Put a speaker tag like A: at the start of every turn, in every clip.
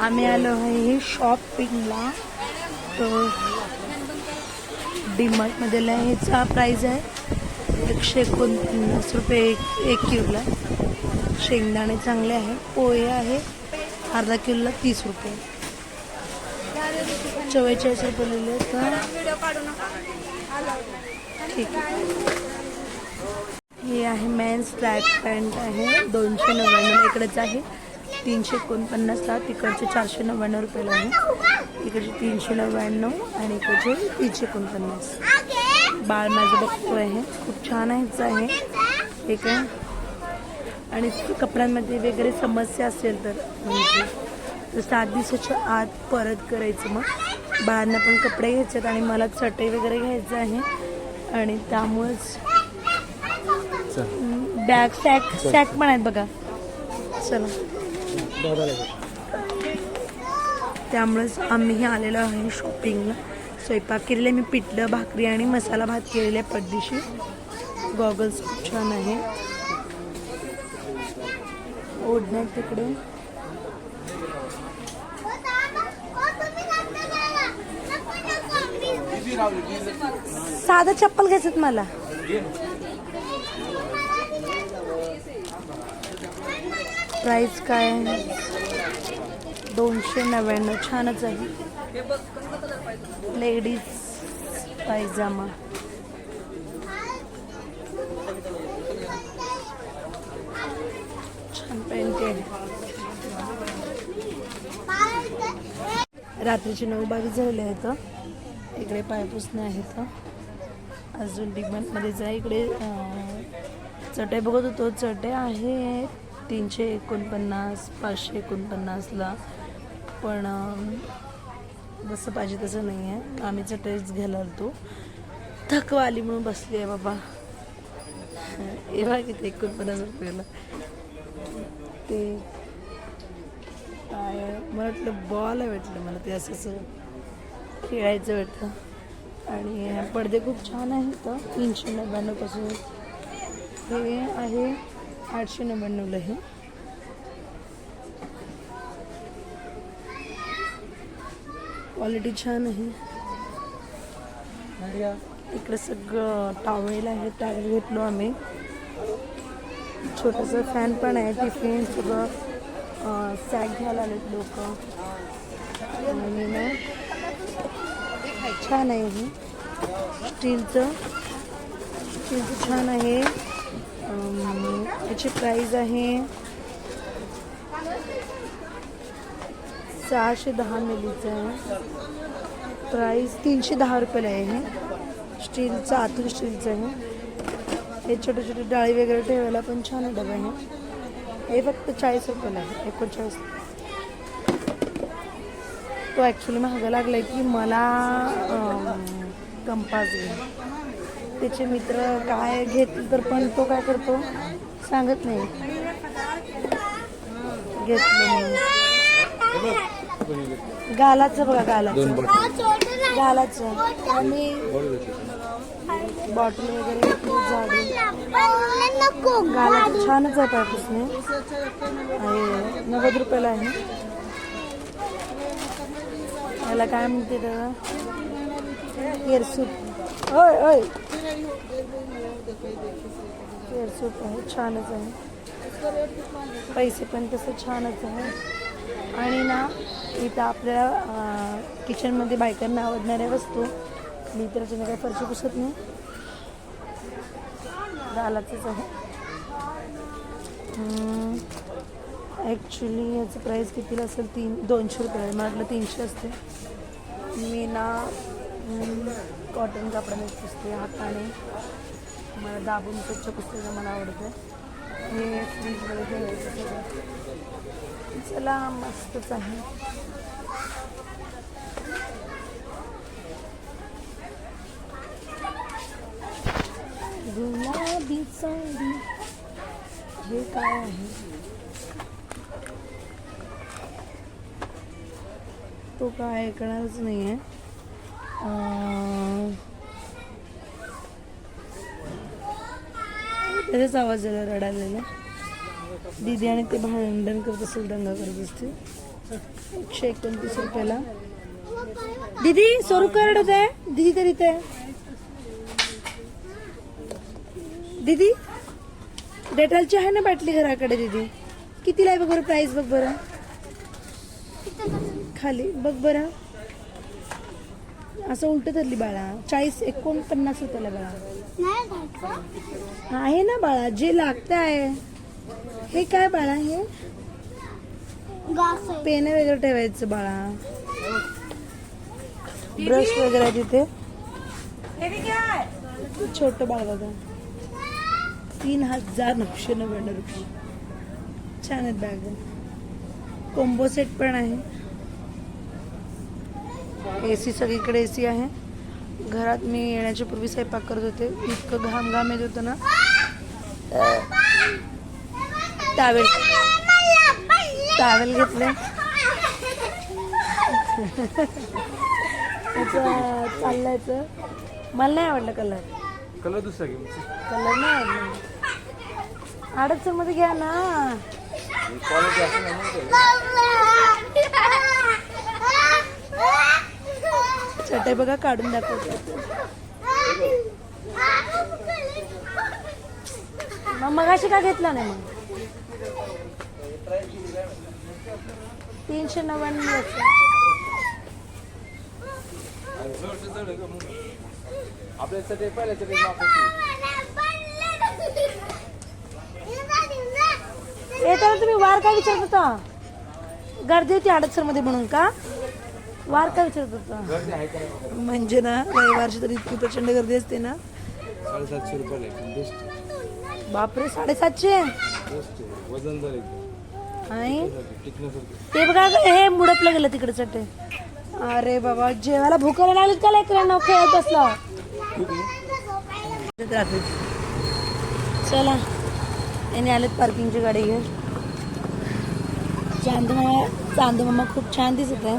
A: आम्ही आलो आहे शॉपिंगला. तर डीमार्टमध्ये ह्याचा प्राइस आहे. एकशे एकोणपन्नास रुपये एक एक किलोला. शेंगदाणे चांगले आहे. पोहे आहे. अर्धा किलोला तीस रुपये. चव्वेचाळीस रुपये लिहिले तर ठीक आहे. हे आहे मेन्स ट्रॅक पॅन्ट आहे. दोनशे नव्याण्णव इकडेच आहे. तीनशे एकोणपन्नासला तिकडचे चारशे नव्याण्णव रुपयाला आहे. इकडचे तीनशे नव्याण्णव आणि इकडचे तीनशे एकोणपन्नास. बाळ माझं बघतो आहे खूप छान आहेच आहे. हे काय आणि कपड्यांमध्ये वगैरे समस्या असेल तर म्हणजे तर सात दिवसाच्या आत परत करायचं मग. बाळांना पण कपडे घ्यायचे आहेत आणि मला चटई वगैरे घ्यायचं आहे. आणि त्यामुळेच बॅग सॅक सॅक पण आहेत बघा. चला. त्यामुळेच आम्ही आलेलो आहे शॉपिंगला स्वयंपाक केलेले मी पिठलं भाकरी आणि मसाला भात केलेले आहे पडदिशी गॉगल्स खूप छान आहे. ओढण्यात तिकडे साधं चप्पल घ्यायचं मला. प्राइस काय आहे? दोनशे नव्याण्णव छानच आहे. लेडीज पायजामा छान पॅन्ट आहे रात्रीचे नऊ बावीस झालेले आहेत. इकडे पायपुसणे आहेत. अजून डिमांडमध्ये जा इकडे चटे चटई बघत होतो. चटई आहे तीनशे एकोणपन्नास पाचशे एकोणपन्नासला पण जसं पाहिजे तसं नाही आहे आम्ही टेस्ट घ्यायला होतो थकवा आली म्हणून बसली आहे बाबा. हे किती एकोणपन्नास रुपयाला. ते काय मला वाटलं बॉल आहे वाटलं मला ते असं असं खेळायचं वाटतं. आणि पडदे खूप छान आहेत तीनशे नव्याण्णवपासून. हे आहे आठशे नव्याण्णवला हे क्वालिटी छान आहे. इकडे सगळं टावेल आहे टावेल घेतलो आम्ही. छोटंसं फॅन पण आहे टिफिन सगळं. सॅक घ्यायला आलेत लोक. आणि ना छान आहे हे. स्टीलचं स्टीलचं छान आहे. याची प्राईज आहे. सहाशे दहा मिलीचं आहे. प्राईस तीनशे दहा रुपयाला आहे हे. स्टीलचं आतून स्टीलचं आहे. हे छोटे छोटे डाळी वगैरे ठेवायला पण छान आहे डबा हे. हे फक्त चाळीस रुपयाला आहे. एकोणचाळीस. तो ॲक्च्युली महागा आहे की मला कंपास घे. त्याचे मित्र काय घेतलं तर पण तो काय करतो सांगत नाही. घेतलं म्हणून. गालाचं बघा गालाचं. गालाचं. आणि बॉटल वगैरे घेतली झाडू गालाचं छानच आहे पायपुसने आहे नव्वद रुपयाला आहे. याला काय म्हणते त्याला? हेअर सूप ओय ओय. हेअर सूप आहे छानच आहे. पैसे पण तसं छानच आहे. आणि ना इथं आपल्या किचनमध्ये बायकांना आवडणाऱ्या वस्तू. मी तर त्याच्याने काही फरशी पुसत नाही. दालाचंच आहे. ॲक्च्युली याचं प्राईस कितीला असेल? तीन दोनशे रुपये. आहे मला वाटलं तीनशे असते. मी ना कॉटन कपड्याने पुसते हाताने. मला दाबून स्वच्छ पुस्तकं मला आवडतं. हे फ्रीजमध्ये घ्यायचं सगळं. चला मस्तच आहे. गुलाबी साडी हे काय आहे? तो काय ऐकणारच नाही आहे त्याचाच आवाज झाला रडालेला दीदी आणि ते भांडण करत असेल दंगा करत असते एकशे एकोणतीस रुपयाला. दीदी सौ कार्ड होत आहे दीदी तर आहे. दीदी डेटॉलची आहे ना बाटली घराकडे दीदी? कितीला आहे बघ बरं प्राइस बघ बरं. खाली बघ बरं. असं उलट धरली बाळा. चाळीस एकोणपन्नास रुपयाला बाळा. आहे ना बाळा जे लागत आहे हे काय बाळा हे? पेन वगैरे ठेवायचं बाळा. ब्रश वगैरे तिथे. छोट बाळ बघा. तीन हजार नऊशे नव्याण्णव रुपये. छान आहेत बॅग. कोंबो सेट पण आहे. एसी सगळीकडे एसी आहे. घरात मी येण्याच्या पूर्वी स्वयंपाक करत होते. इतकं घाम घाम येत होतं ना. टावेल टावेल घेतले. चाललायचं. मला नाही आवडलं कलर
B: कलर दुसरा घेऊ
A: कलर नाही आवडलं. अडचणमध्ये घ्या ना. चटई बघा काढून दाखवतो. मग मगाशी का घेतला नाही मग तीनशे नव्याण्णव
B: आणि जवळचं जवळ आहे का मग? आपल्यासाठी पहिल्यासाठी मापाची
A: येताना तुम्ही वार काय विचारत होता? गर्दी होती हडपसरमध्ये म्हणून का? वार काय विचारत होता? म्हणजे ना रविवारची तर इतकी प्रचंड गर्दी असते ना.
B: साडेसातशे बेस्ट
A: बापरे साडेसातशे?
B: वजन एकदम
A: आणि ते बघा हे मुडपलं गेलं तिकडे चटे अरे बाबा जेवायला भुकायला लागलीत का लेकरांना? खेळत बसला. चला याने आलेत पार्किंगची गाडी घेऊन. चांदमामा चांदमामा खूप छान दिसत आहे.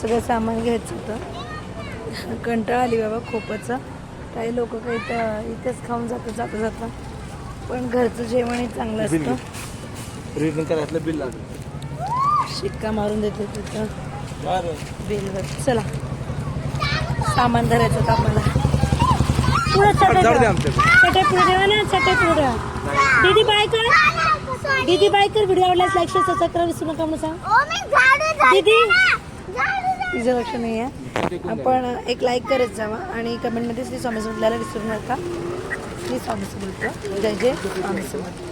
A: सगळं सामान घ्यायचं होतं. कंटाळा आली बाबा खूपच. काही लोक काही तर इथेच खाऊन जातात जाता जाता. पण घरचं जेवणही चांगलं असतं.
B: रिटर्न करायचं बिल लागलं.
A: शिक्का मारून देते तिथं. बिलवर चला. सामान धरायचं होतं आम्हाला. पुढे चटई चटई ठेवा ना चटई पुढे. ठेवा. दीदी बाय कर. दीदी बाय कर. व्हिडिओ आवडल्यास लाईक शेअर सबस्क्राईब करा विसरू नका म्हणून सांग. दीदी. तिचं लक्ष नाही आहे. आपण एक लाईक करत जावा आणि कमेंटमध्ये श्री स्वामी समजल्याला विसरू नका. श्री स्वामी समर्थ जय जय स्वामी समर्थ